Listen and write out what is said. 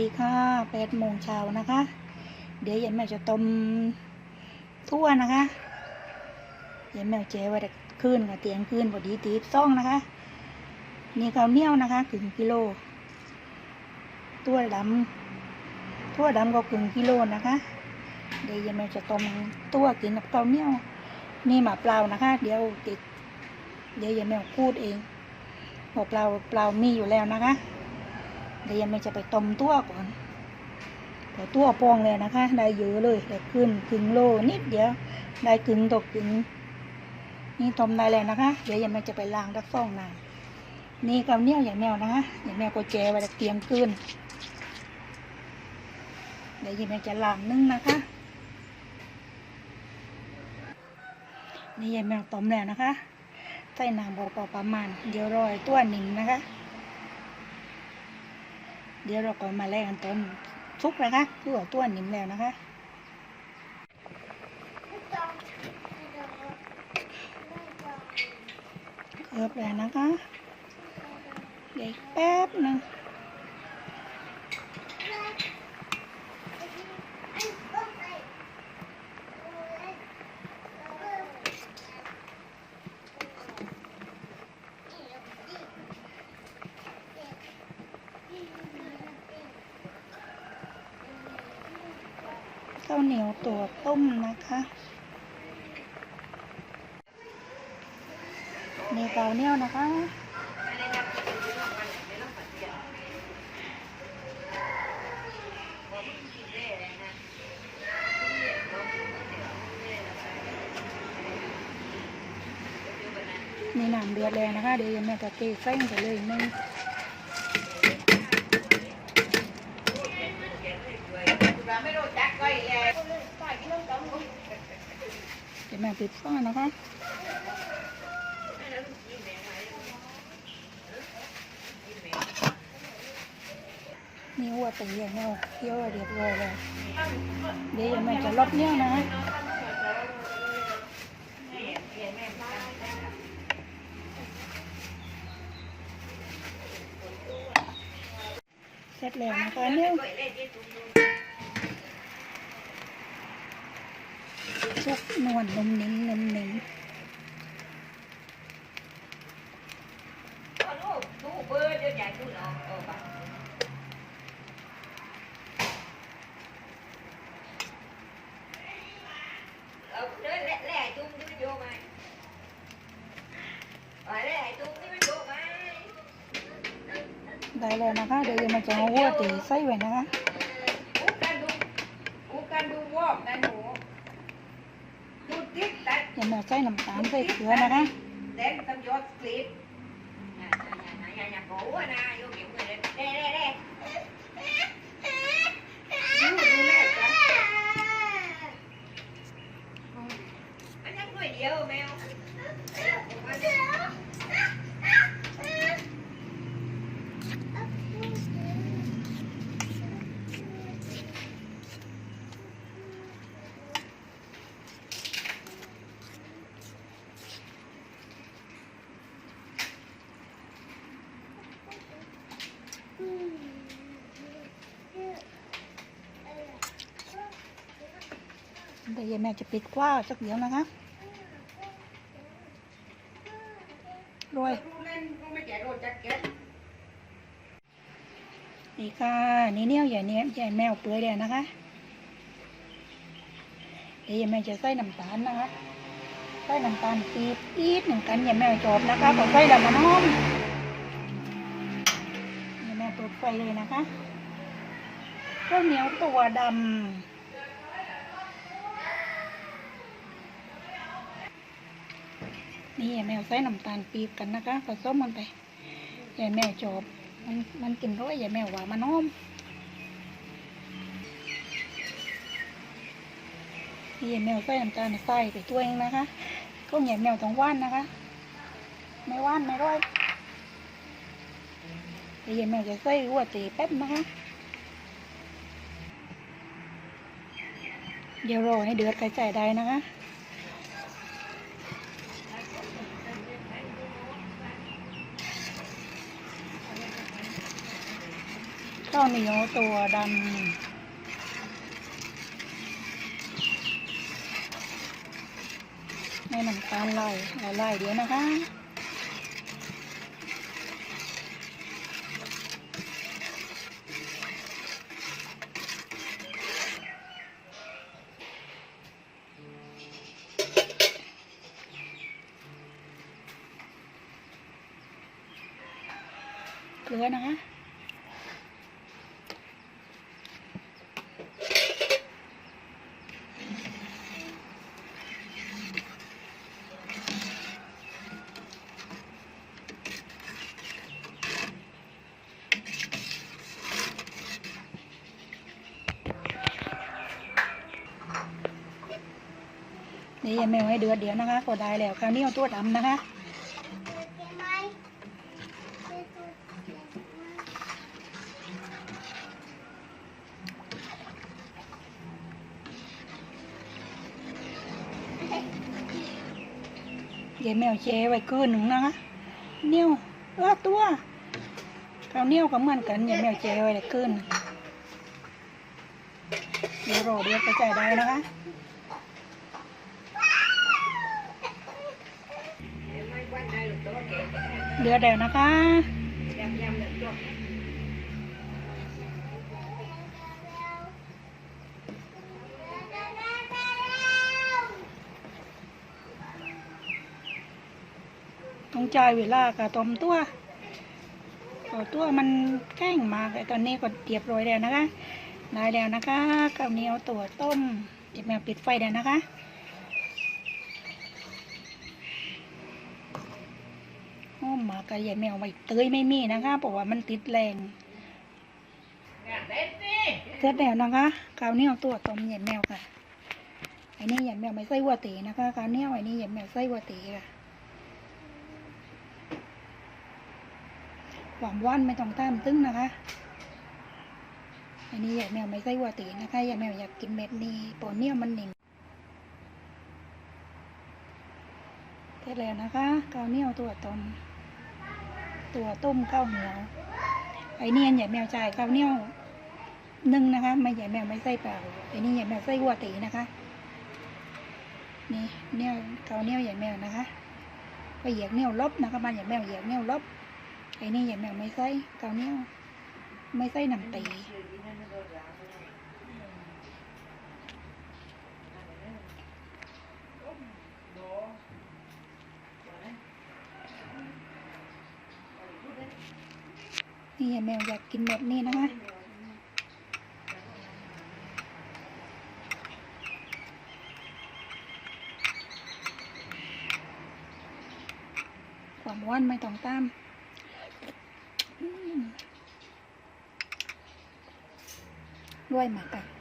ดีค่ะแปดโมงเช้านะคะ เดี๋ยวยายแม่จะต้มทั่วนะคะยายแม่เจ๊ไว้แต่คืนกับเตียงคืนพอดีตีซ่องนะคะ นี่ข้าวเหนียวนะคะครึ่งกิโลตัวดำทั่วดำก็ครึ่งกิโลนะคะ เดี๋ยวยายแม่จะต้มตัวกินกับข้าวเหนียว นี่หมาเปล่านะคะ เดี๋ยวติด เดี๋ยวยายแม่พูดเองบอกเปล่าเปล่ามีอยู่แล้วนะคะ เดี๋ยวยังไม่จะไปต้มตัวก่อนพอตัวปองเลยนะคะ ได้เยอะเลยได้ขึ้นครึ่งโลนิดเดียว ได้กึ่งตกกึ่งนี่ต้มได้แล้วนะคะ เดี๋ยวยังไม่จะไปล้างดักฟองน้ำนี่กับเนี้ยอย่างแมวนะคะอย่างแมวก็แจไว้เตะเกียงขึ้นเดี๋ยวยังไม่จะล้างนึ่งนะคะนี่ยังแมวต้มแล้วนะคะ ใส่น้ำพอๆประมาณ เดี๋ยวรอยตัวหนึ่งนะคะ เดี๋ยวเราก็มาแลกกันต้นซุกนะคะตัวตัวนิ่มแล้วนะคะเกือบแล้วนะคะเดี๋ยวแป๊บหนึง ข้าวเหนียวตัวต้มนะคะนี่เปล่าเหนียวนะคะนี่น้ำเดือดแล้วนะคะ เดี๋ยวยังแม่จะเทใส่ลงไปเลยนึง เดี๋ยวแม่ปิดฝ้านะคะนี่หัวตีอย่างแม่เคี่ยวเรียบร้อยแล้วเดี๋ยวยังแม่จะลบเนี่ยนะเสร็จแล้วนะคะเนี่ย ชุกนวลนมนิ่งนมนิ่งได้แล้วนะคะ เดี๋ยวยังมาจะเอาหัวตีใส่ไว้นะคะ กูกันดูกูกันดูวอกนะหนูดูติ๊ก ตัดอย่ามาใส่น้ำตาลใส่เกลือนะคะแดงตำยอดคลิปอย่าอย่าอย่าอย่าโก้นะโยกเก็บเงิน เดี๋ยวยังแม่จะปิดกว้าสักเดี๋ยวนะคะโรยดูเล่นก็ไม่แก่โดนจัดเก็ตนี่ค่ะนี่เนี่ยใหญ่เนี่ยใหญ่แมวเปลือยเดียนะคะเดี๋ยวยังแม่จะใส่น้ำตาลนะคะใส่น้ำตาลปี๊บอีดหนึ่งกันอย่าแม่จบนะคะก็ใส่ดำมันหอมอย่าแม่เปิดไฟเลยนะคะข้าวเหนียวตัวดำ นี่อย่แม่ใส่น้ำตาลปี๊บกันนะคะผสมมันไปอย่าแม่จบมันมันกินร้อยอย่าแม่ว่ามันหอมนี่ย่แมวใส่น้ำตาลใส่ไปตัวเองนะคะก็อย่าแมวต้องว่านนะคะ ไม่ว่านไม่ร้อยยวอย่าแมวจะใส่หัวตีแป๊บนะคะเดี๋ยวรอให้เดือดกระจายได้นะคะ ข้าวเหนียวตัวดำให้น้ำตาลไลละลายเดี๋ยวนะคะเกลือนะคะ นี่ยังไม่เอาให้เดือดเดี๋ยวนะคะก็ได้แล้วคราวนี้เอาตัวดำนะคะยายแมวแช่ไว้คืนหนึ่งนะคะเนี่ยวเออตัวข้าวเนียวก็เหมือนกันยายแมวแช่ไว้เลยคืนเดี๋ยวรอเดี๋ยวกระจายได้นะคะ ไม่วันได้หรือตัวเก๋ เดือดแล้วนะคะต้องจ่ายเวลากับต้มตัวเอตัวมันแข้งมากตอนนี้ก็เรียบร้อยแล้วนะคะได้แล้วนะคะข้าวเหนียวตัวต้มยายแมวปิดไฟแล้วนะคะ หอมหมากกับยายแมวใบเตยไม่มีนะคะเพราะว่ามันติดแรงงานเด็ดสิเสร็จแล้วนะคะข้าวเหนียวตัวต้มยายแมวค่ะไอ้นี่ยายแมวไม่ใส่หัวตีนะคะข้าวเหนียวไอ้นี่ยายแมวใส่หัวตีค่ะความหว่านไม่ต้องตามตึ้งนะคะไอ้นี่ยายแมวไม่ใส่หัวตีนะคะยายแมวอยากกินเม็ดนี้ปอเนี่ยวมันนิ่มเสร็จแล้วนะคะข้าวเหนียวตัวต้ม ตัวต้มข้าวเหนียวไอ้นี่ใหญ่แมวจ่ายข้าวเหนียวนึ่งนะคะ ไม่ใหญ่แมวไม่ใส่เปล่าไอ้นี่ใหญ่แมวใส่วัวตีนะคะ นี่เนี่ยข้าวเหนียวใหญ่แมวนะคะก็เหยียกเหนียวลบนะคะมันใหญ่แมวเหยียกเหนียวลบไอ้นี่ใหญ่แมวไม่ใส่ข้าวเหนียวไม่ใส่น้ำตี นี่แมวอยากกินแบบนี้นะคะความว่านไม่ต้องตามด้วยหมากกัน